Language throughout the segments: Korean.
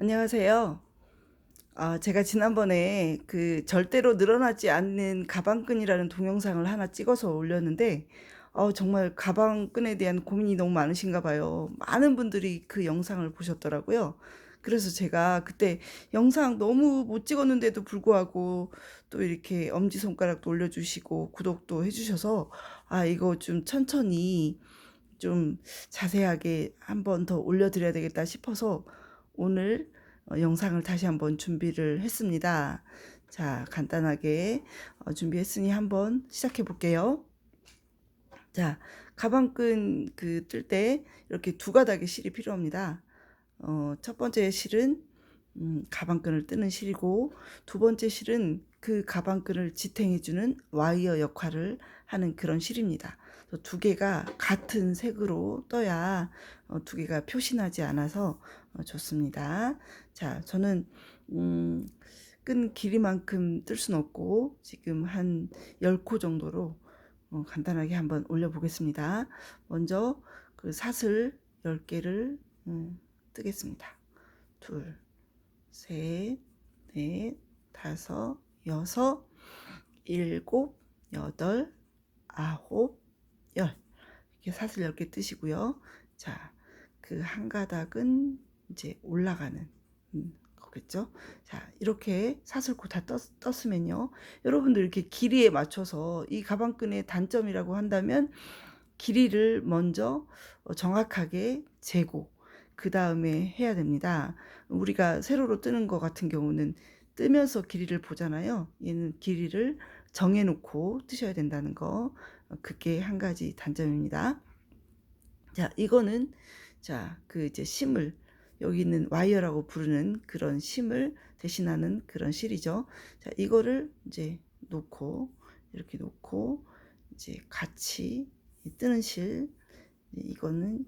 안녕하세요. 아, 제가 지난번에 그 절대로 늘어나지 않는 가방끈이라는 동영상을 하나 찍어서 올렸는데, 어, 정말 가방끈에 대한 고민이 너무 많으신가 봐요. 많은 분들이 그 영상을 보셨더라고요. 그래서 제가 그때 영상 너무 못 찍었는데도 불구하고 또 이렇게 엄지손가락도 올려주시고 구독도 해주셔서, 아, 이거 좀 천천히 좀 자세하게 한 번 더 올려드려야 되겠다 싶어서 오늘 어, 영상을 다시 한번 준비를 했습니다. 자, 간단하게 어, 준비했으니 한번 시작해 볼게요. 자, 가방끈 그 뜰 때 이렇게 두 가닥의 실이 필요합니다. 어, 첫 번째 실은 음, 가방끈을 뜨는 실이고 두 번째 실은 그 가방끈을 지탱해주는 와이어 역할을 하는 그런 실입니다. 두 개가 같은 색으로 떠야 어, 두 개가 표시나지 않아서 어, 좋습니다. 자, 저는 음, 끈 길이만큼 뜰 수는 없고 지금 한 10코 정도로 어, 간단하게 한번 올려보겠습니다. 먼저 그 사슬 10개를 음, 뜨겠습니다. 둘, 셋, 넷, 다섯, 여섯, 일곱, 여덟, 아홉, 열. 이렇게 사슬 10개 뜨시고요. 자, 그 한 가닥은 이제 올라가는 음, 거겠죠. 자, 이렇게 사슬코 다 떴, 떴으면요. 여러분들 이렇게 길이에 맞춰서 이 가방끈의 단점이라고 한다면 길이를 먼저 어, 정확하게 재고 그 다음에 해야 됩니다. 우리가 세로로 뜨는 것 같은 경우는 뜨면서 길이를 보잖아요. 얘는 길이를 정해놓고 뜨셔야 된다는 거. 어, 그게 한 가지 단점입니다. 자, 이거는 자, 그 이제 심을 여기 있는 와이어라고 부르는 그런 심을 대신하는 그런 실이죠. 자, 이거를 이제 놓고 이렇게 놓고 이제 같이 뜨는 실 이거는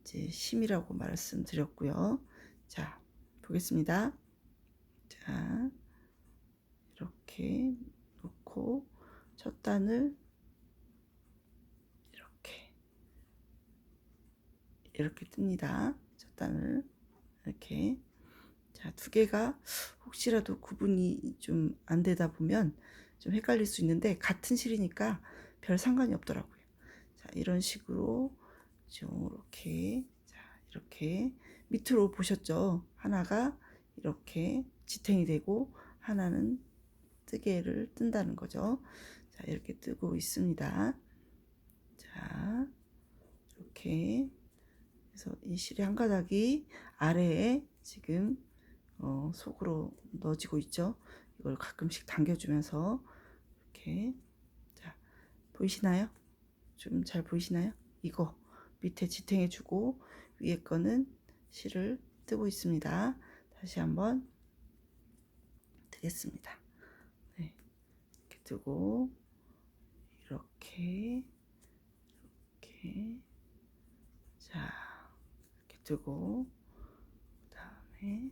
이제 심이라고 말씀드렸고요. 자, 보겠습니다. 자, 이렇게 놓고 첫 단을 이렇게 이렇게 뜹니다. 첫 단을 이렇게 자, 두 개가 혹시라도 구분이 좀 안 되다 보면 좀 헷갈릴 수 있는데 같은 실이니까 별 상관이 없더라고요. 자, 이런 식으로 이렇게 자, 이렇게 밑으로 보셨죠? 하나가 이렇게 지탱이 되고 하나는 뜨개를 뜬다는 거죠. 자, 이렇게 뜨고 있습니다. 자, 이렇게 그래서 이 실의 한 가닥이 아래에 지금 어, 속으로 넣어지고 있죠. 이걸 가끔씩 당겨주면서 이렇게 자 보이시나요? 좀 잘 보이시나요? 이거 밑에 지탱해주고 위에 거는 실을 뜨고 있습니다. 다시 한번 뜨겠습니다. 네, 이렇게 뜨고 이렇게 이렇게 자 이렇게 뜨고 그 다음에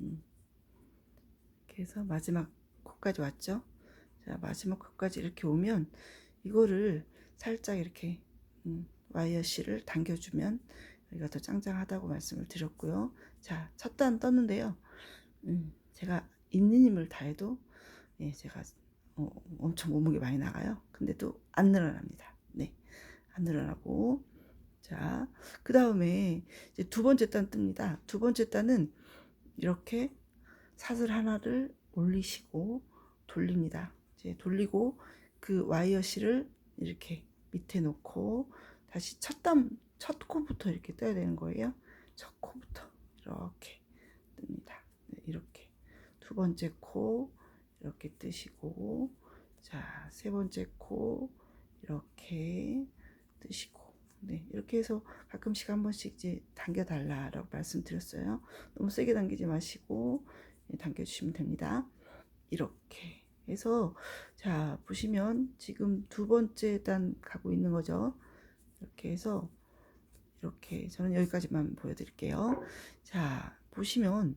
음, 이렇게 해서 마지막 코까지 왔죠. 자 마지막 코까지 이렇게 오면 이거를 살짝 이렇게 음, 와이어 실을 당겨주면 여기가 더 짱짱하다고 말씀을 드렸고요. 자, 첫 단 떴는데요. 음, 제가 있는 힘을 다해도 예, 제가 어, 엄청 몸무게 많이 나가요. 근데도 안 늘어납니다. 네, 안 늘어나고 자, 그 다음에 이제 두 번째 단 뜹니다. 두 번째 단은 이렇게 사슬 하나를 올리시고 돌립니다. 이제 돌리고 그 와이어 실을 이렇게 밑에 놓고 다시 첫 단, 첫 코부터 이렇게 떠야 되는 거예요. 첫 코부터 이렇게 뜹니다. 네, 이렇게 두 번째 코 이렇게 뜨시고 자, 세 번째 코 이렇게 뜨시고 네, 이렇게 해서 가끔씩 한 번씩 이제 당겨 달라라고 말씀드렸어요. 너무 세게 당기지 마시고 네, 당겨 주시면 됩니다. 이렇게 해서 자, 보시면 지금 두 번째 단 가고 있는 거죠. 이렇게 해서 이렇게 저는 여기까지만 보여드릴게요. 자 보시면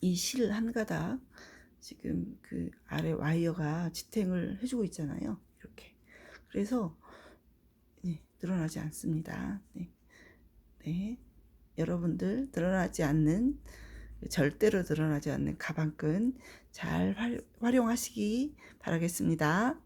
이 실 한 가닥 지금 그 아래 와이어가 지탱을 해주고 있잖아요. 이렇게 그래서 네, 늘어나지 않습니다. 네, 네. 여러분들 늘어나지 않는 절대로 늘어나지 않는 가방끈 잘 활, 활용하시기 바라겠습니다.